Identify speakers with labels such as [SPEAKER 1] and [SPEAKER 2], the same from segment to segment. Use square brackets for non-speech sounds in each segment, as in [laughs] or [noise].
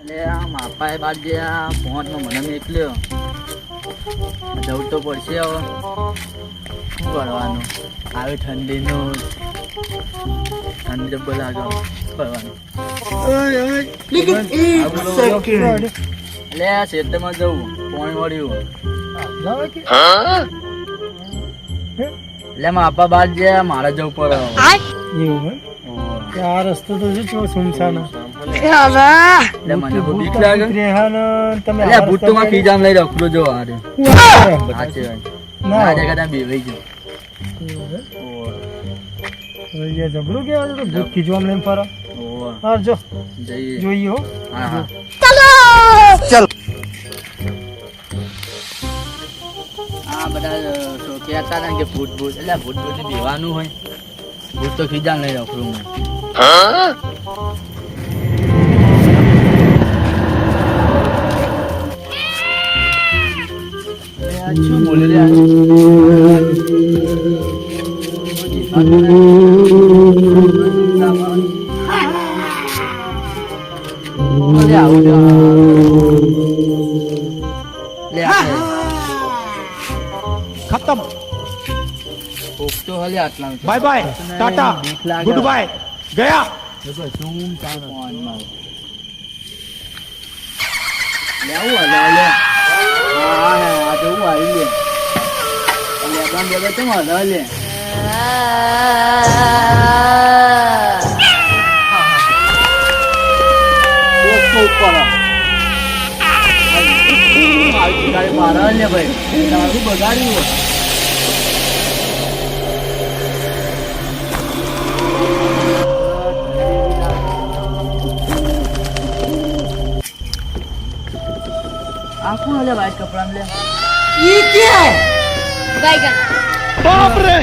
[SPEAKER 1] એટલે આ માપાએ બાદ જે આ પહોંચમાં મને મેકલ્યો જવું તો પડશે હવે. શું કરવાનું? આવે ઠંડીનું. ઠંડી જબ્બર લાગે. કરવાનું? એટલે આ ખેતરમાં જવું. પોણી વળ્યું. એટલે માપા બાદ જે મારે જવું પડે.
[SPEAKER 2] એવું આ રસ્તો તો શું સુમસાન? જબરું કેવા છે ભૂત ખીચવા લઈને ફરો. હા જો.
[SPEAKER 1] જોઈએ.
[SPEAKER 2] હો.
[SPEAKER 1] હા આ બધા કહેતા હતા ને કે ભૂત ભૂત એટલે ભૂત ભૂત હોય. ભૂત તો ખીજા લઈ રાખું હું? આ શું બોલે રે આ? લે આવું લે. લે હા હા આ તો હું આવી લે લે ગામ બે બે કેમ હલે હલે आपको होला वाइट कपड़ा में ले ये क्या है? बैगन
[SPEAKER 3] बाप रे!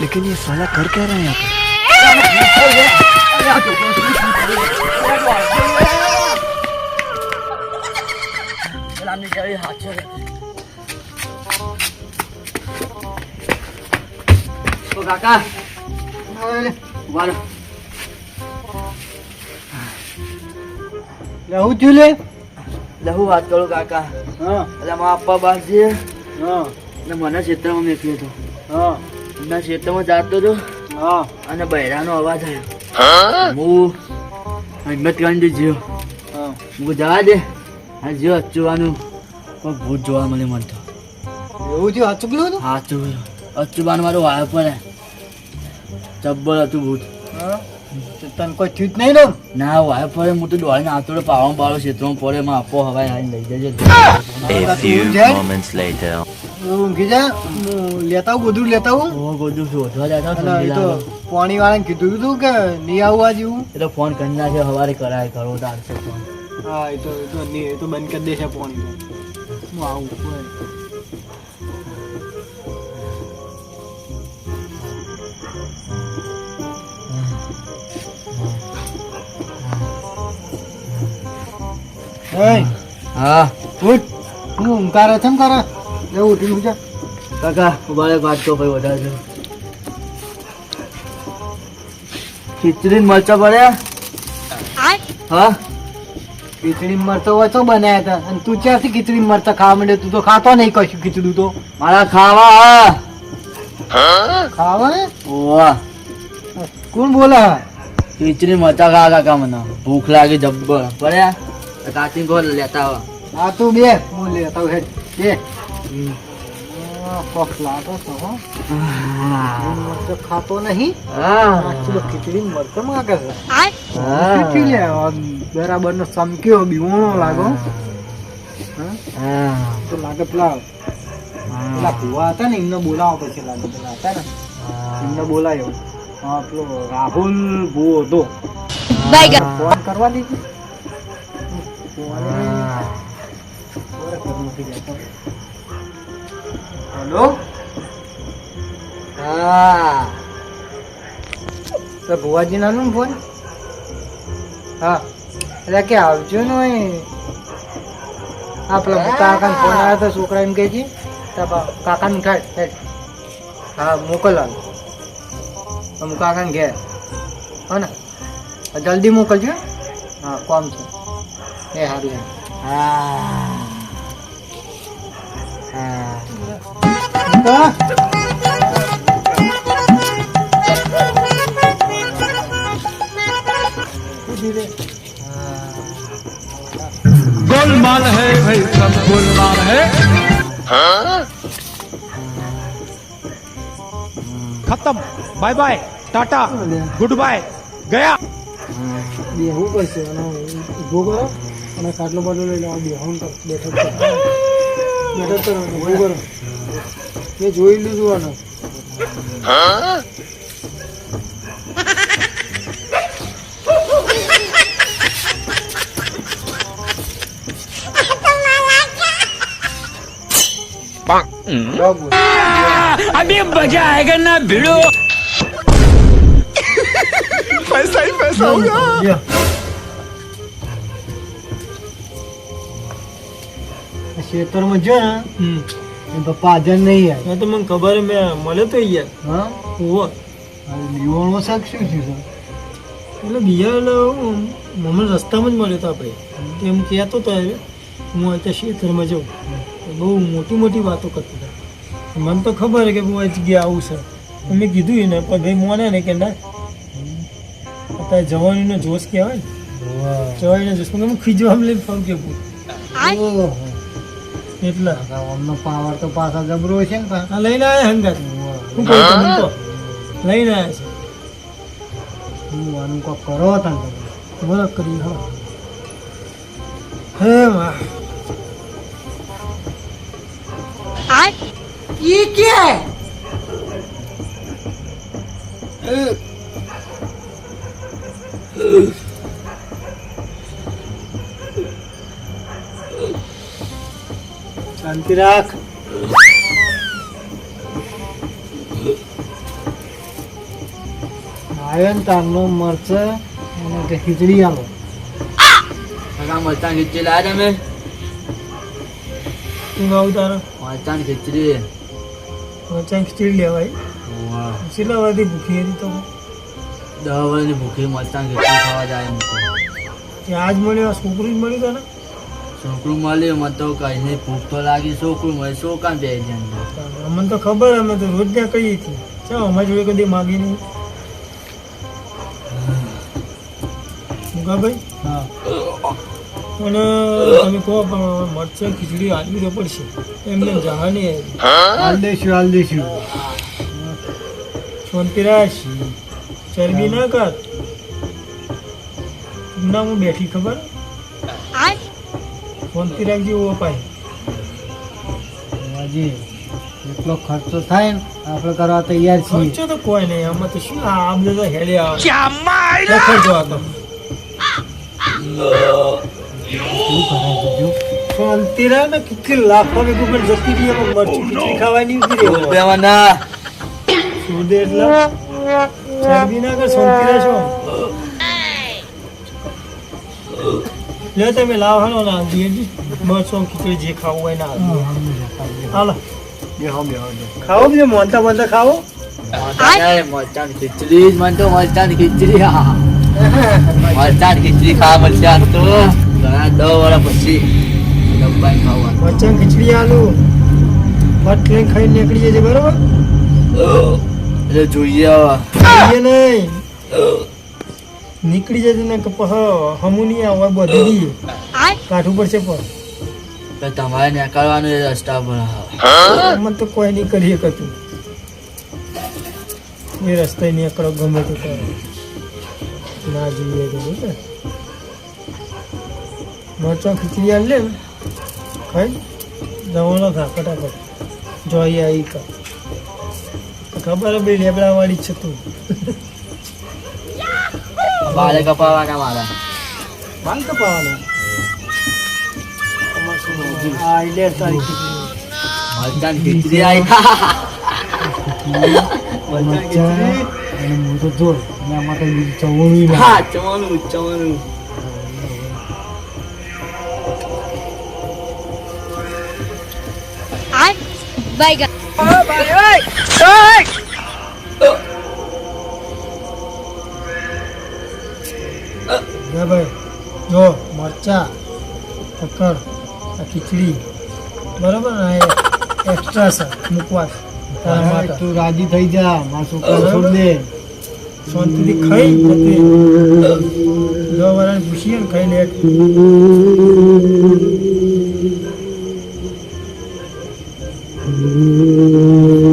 [SPEAKER 3] लेकिन ये साला कर क्या रहे हैं यहाँ [laughs] पे
[SPEAKER 1] हाथ ઓ કાકા ઊભા રહો.
[SPEAKER 2] લે હું થયું લે?
[SPEAKER 1] લે હું વાત કરું કાકા.
[SPEAKER 2] હા.
[SPEAKER 1] એટલે મારા બાસ છે.
[SPEAKER 2] હા.
[SPEAKER 1] ને મને ક્ષેત્રમાં મેક્યો હતો.
[SPEAKER 2] હા.
[SPEAKER 1] એમના ક્ષેત્રમાં જાતો હતો.
[SPEAKER 2] હા.
[SPEAKER 1] અને બૈરાનો અવાજ આવ્યો. હું હિંમત કરીને જ્યો.
[SPEAKER 2] હા.
[SPEAKER 1] હું જવા દે. આ જ્યો અચુવાનું કોઈ ભૂત જોવા મળે મને તો.
[SPEAKER 2] એવું થયું? હાચું પેલું હતું
[SPEAKER 1] સાચું અચુબાન મારું વાયો પડે જબ્બર હતું ભૂત.
[SPEAKER 2] તને કોઈ થયું જ નહીં ને?
[SPEAKER 1] ના વાય પડે હું તો દોડીને આવતો પાવણ પાડો ક્ષેત્રમાં પડે માં આપો હવાઈ આવીને લઈ જજે.
[SPEAKER 4] A few
[SPEAKER 2] જાય?
[SPEAKER 4] moments later.
[SPEAKER 2] ઊંઘી જા હું લેતા આવું બધું લેતા આવું.
[SPEAKER 1] હું ગોદું શોધવા જતા
[SPEAKER 2] અને
[SPEAKER 1] ઠંડી
[SPEAKER 2] એ તો
[SPEAKER 1] લાગે.
[SPEAKER 2] પાણી વાળાને કીધું હતું કે નહીં આવવા જેવું
[SPEAKER 1] એ તો ફોન કરી નાખે હવારે કરાય કરો તારશે ફોન.
[SPEAKER 2] હા એ તો એ તો નહીં એ તો બંધ કરી દેશે પાણી હું આવું કોઈ.
[SPEAKER 1] હા.
[SPEAKER 2] ઉઠ. હું ઊંઘારે છે કરે લે ઉઠી ઊંઘ
[SPEAKER 1] કાકા ઉભારે વાત તો ભાઈ વધારે છે. ખીચડી મરચા પડ્યા હા?
[SPEAKER 2] ખીચડી મરચો બનાયા હતા. અને તું ક્યાંથી ખીચડી મરચા ખાવા માંડ્યો? તું તો ખાતો નહીં કશું ખીચડું તો.
[SPEAKER 1] મારા ખાવા
[SPEAKER 2] ખાવા હે?
[SPEAKER 1] ઓવા.
[SPEAKER 2] કોણ બોલા?
[SPEAKER 1] ખીચડી મરચા ખા કાકા મને. ભૂખ લાગી જબ્બર. પડ્યા કાચી ગોલ લેતા
[SPEAKER 2] હો. આ તું બે હું લેતા આવું હેડ બે હો. ખાતો નહીં. બરાબર નો ચમક્યો બીવણો લાગો. હા? તો લાગે પેલા પેલા ભુવા હતા ને એમને બોલાવો પછી લાગે પેલા હતા ને. એમને બોલાયો. હા પેલો રાહુલ ભુવો હતો. ફોન કરવા દીધું. હેલો હા તો ભુવાજી નાનું ફોન હા. એટલે કે આવજો ને હા, પેલા કાકા ફોન આવ્યો તો છોકરા એમ કે છે કાકા કાકાનું થાય હા મોકલવાનું અમુક કાકાને ઘેર. હા ને. જલ્દી મોકલજો હા, કોમ છે. એ સારું
[SPEAKER 1] હા
[SPEAKER 2] હા
[SPEAKER 3] गोलमाल है भाई सब गोलमाल है खत्म bye bye tata goodbye गया
[SPEAKER 2] બેહવું પડશે અને ઊભો કરો અને કાટલો બાટલો લઈ લેવા બેહવું તો બેઠક કરો બેઠક કરો ઊભું કરો મેં જોઈ લીધું આને બરાબર.
[SPEAKER 4] अभी मजा आएगा ना भिड़ो
[SPEAKER 3] पैसा ही पैसा होगा
[SPEAKER 2] ખેતરમાં જો ને પપ્પા હાજર નહીં આવે
[SPEAKER 5] તો મને ખબર મેં મળ્યો તો યાર.
[SPEAKER 2] હા?
[SPEAKER 5] ઓવો
[SPEAKER 2] લીવણમાં શાક શું છે
[SPEAKER 5] એટલે બીજા એટલે મને રસ્તામાં જ મળ્યો તો આપણે. એમ કહેતો હતો હવે હું અત્યારે ખેતરમાં જાઉં. બહુ મોટી મોટી વાતો કરતો હતા. મને તો ખબર કે બહુ આ જગ્યાએ આવું છે. મેં કીધું એને પણ ભાઈ મોને ને કે ના. અત્યારે જવાનીનો જોશ કહેવાય ને. જવાનીનો જોશ. મને ખીજવા લઈને ફોન કે
[SPEAKER 2] ઓહો.
[SPEAKER 5] એટલા?
[SPEAKER 2] અમનો પાવર તો પાછા જબરો છે ને
[SPEAKER 5] લઈને આવ્યા હંગાત? કહું તો લઈને આવ્યા છે.
[SPEAKER 2] હું આનું કોક કરો હતા તમે.
[SPEAKER 5] બરાબર કરી હા. હે વાહ
[SPEAKER 2] શાંતિ રાખ. આયન તારનો મરચ અને કે ખીચડી આલો.
[SPEAKER 1] કાકા મરચાં ખીચડી લાયા તમે?
[SPEAKER 5] શું આવું તારો?
[SPEAKER 1] મરચાં ખીચડી.
[SPEAKER 5] મરચાં ખીચડી લેવાય. કેટલા વાગે ભૂખી હતી તો?
[SPEAKER 1] દસ વાગે ભૂખી મરચાં ખીચડી ખાવા જાય
[SPEAKER 5] આજ મળ્યો છોકરું જ મળ્યું તને
[SPEAKER 1] છોકરું મળ્યું મને તો કઈ નહીં ભૂખ તો લાગી છોકરું મળે શું કામ બે જણ
[SPEAKER 5] અમને તો ખબર અમે તો રોજ ત્યાં કહીએ છીએ ચાલો અમારી જોડે કદી માગી નહીં. મુકાભાઈ
[SPEAKER 2] હા
[SPEAKER 5] પણ તમે કહો પણ મરચાં ખીચડી આલવી તો પડશે એમને જહા નહીં
[SPEAKER 2] હાલ દઈશું હાલ દઈશું
[SPEAKER 5] શાંતિરાજ ચરબી ના કર ના હું બેઠી ખબર. શાંતિરાજ જેવો અપાય
[SPEAKER 2] હાજી એટલો ખર્ચો થાય ને આપણે કરવા તૈયાર છીએ.
[SPEAKER 5] ખર્ચો તો કોઈ નહીં આમાં તો શું આ આમ તો હેડે આવે. ક્યાં ખર્ચો આ તો ને કેટલી લાખો ભેગું પણ જતી રહી એમાં મરચું ખીચડી ખાવાની ઉતરી રહી
[SPEAKER 1] રૂપિયામાં ના.
[SPEAKER 5] શું દે ચરબી ના કર છો લે તમે લાવ હાલો ના દીજી મરચો ખીચડી જે ખાવું હોય ના હાલો. ખાઓ બીજું મોનતા મોનતા ખાઓ.
[SPEAKER 1] મરચાં ખીચડી જ મને તો મરચાં ખીચડી હા મરચાં ખીચડી ખાવા આજ તો. ઘણા દસ વર્ષ પછી ડબ્બાઈ ખાવાનું.
[SPEAKER 5] મરચાં ખીચડી આલુ. ભટ લઈને ખાઈને નીકળી જજે બરોબર?
[SPEAKER 1] એટલે જોઈએ
[SPEAKER 5] જોઈએ નહીં. નીકળી જશે ને કે પછી હમું નહીં આવે બધી કાઠું પડશે પણ.
[SPEAKER 1] તમારે નીકળવાનું એ રસ્તા પર હા.
[SPEAKER 5] મને તો કોઈ નહીં કરી શકતું એ રસ્તે નીકળો ગમે તે કરો. ના જોઈએ તો બોલે મરચાં ખીચડી આલી લે ખાઈ. જવાનો થા ફટાફટ. જોઈ આવી કા. ખબર બે લેબડાવાળી છે તું.
[SPEAKER 1] બારે કપાવાના મારા.
[SPEAKER 5] બાલ કપાવાના? આ લે તારી ખીચડી
[SPEAKER 1] મરચાં ખીચડી. આવી
[SPEAKER 2] અને હું તો જોર અને આમાં તો બીજું ચવણું ના
[SPEAKER 1] હા ચવાનું ચવાનું
[SPEAKER 6] Bye guys.
[SPEAKER 5] લે ભાઈ જો મરચા પકડ આ ખીચડી. બરાબર ને એક્સ્ટ્રા છે મૂકવા તારા માટે.
[SPEAKER 2] તું રાજી થઈ જા મારા છોકરા છોડ દે.
[SPEAKER 5] શાંતિથી ખાઈ પછી જો વરાને પૂછીએ ને ખાઈ લે. પછી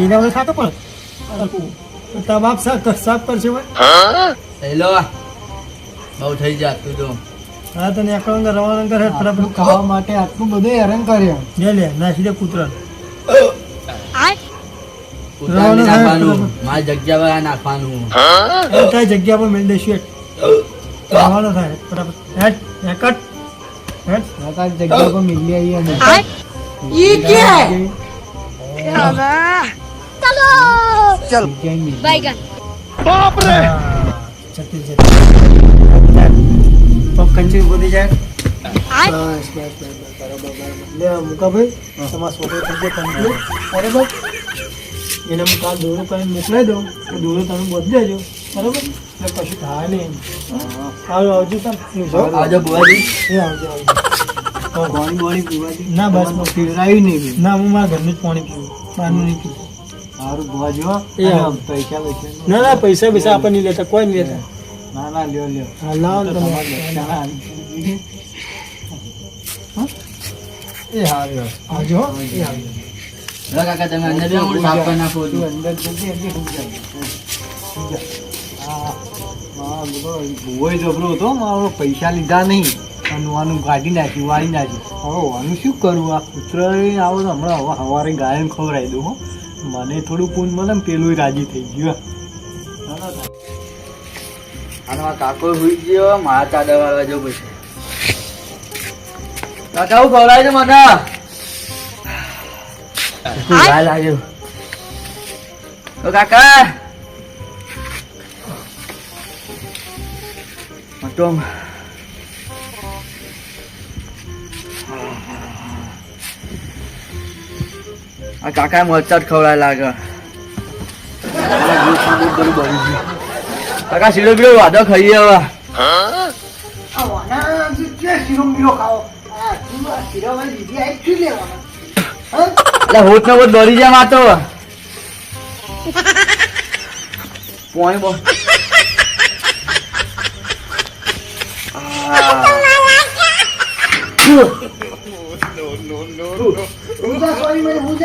[SPEAKER 5] રીના વડે ખાતો પણ બાપ સાફ કર સાફ કરશે
[SPEAKER 1] હેલો. બહુ થઈ જા તું તો.
[SPEAKER 5] હા તને એકડંગર રવાનંગર હેઠ
[SPEAKER 2] આટલું
[SPEAKER 5] ફટાફટ
[SPEAKER 2] ખાવા માટે આટલું બધું હેરાન કર્યા.
[SPEAKER 5] લે લે નાખી દે કૂતરા.
[SPEAKER 1] મારી જગ્યા પર નાખવાનું
[SPEAKER 5] તારી જગ્યા પર મેળ થાય. હેકટ
[SPEAKER 2] તારી જગ્યા પર મિલી આવી અમે.
[SPEAKER 6] बैगन
[SPEAKER 5] જતી જતી પગ કંચી વધી જાય બસ બસ બસ બસ બરાબર બરાબર લે આ મુકાભાઈ તમારા છોકરો થઈ જાય કમ્પ્લીટ બરાબર એને હું કાલ દોરો કરીને મોકલાઈ દઉં તો દોરો તમે બદલી દેજો બરાબર એટલે કશું થાય નહીં સારું આવજો તમે જો
[SPEAKER 1] આવજો બુવાજી
[SPEAKER 5] એ આવજો આવજો હા.
[SPEAKER 2] પાણી બાણી પીવાથી
[SPEAKER 5] ના બસ બસ
[SPEAKER 2] પીવડાવ્યું નહીં મેં.
[SPEAKER 5] ના હું મારા ઘરનું જ પાણી પીવું બહારનું નહીં પીવું ના ના પૈસા પૈસા આપણે નહીં લેતા કોઈ નહીં લેતા.
[SPEAKER 2] ના ના લ્યો લ્યો.
[SPEAKER 5] હા લાવો ને તમે.
[SPEAKER 2] એ હારું
[SPEAKER 5] આવજો એ આવજો
[SPEAKER 1] કાકા તમે અંદર બી હું સાફ કરી નાખું છું.
[SPEAKER 2] અંદર જલ્દી જલ્દી સુઈ જા. હા, હા, બધો ભુવોય જબરો હતો. મારો પૈસા લીધા નહીં. આનું કાઢી નાખ્યું વાળી નાખ્યું. હવે આનું શું કરું? આ કૂતરાએ આવો તો હમણાં હવે સવારે ગાયન ખવડાવી દઉં હો. મને થોડું પૂન મળે ને પેલું રાજી થઈ ગયું
[SPEAKER 1] અને કાકો ગયો મારા ચાદર વાળવા જવું પછી. કાકા હું ખવડાય છે મને ગાય લાગ્યો તો કાકા. મટોમ આ કાકા મરચાટ ખવડાય લાગે. કાકા સીડો બીડો વાદો ખાઈએ હવે. હોત ને હોત દોરી જાય માતો પોણી બો. [laughs] હું તો સોરી મેં હું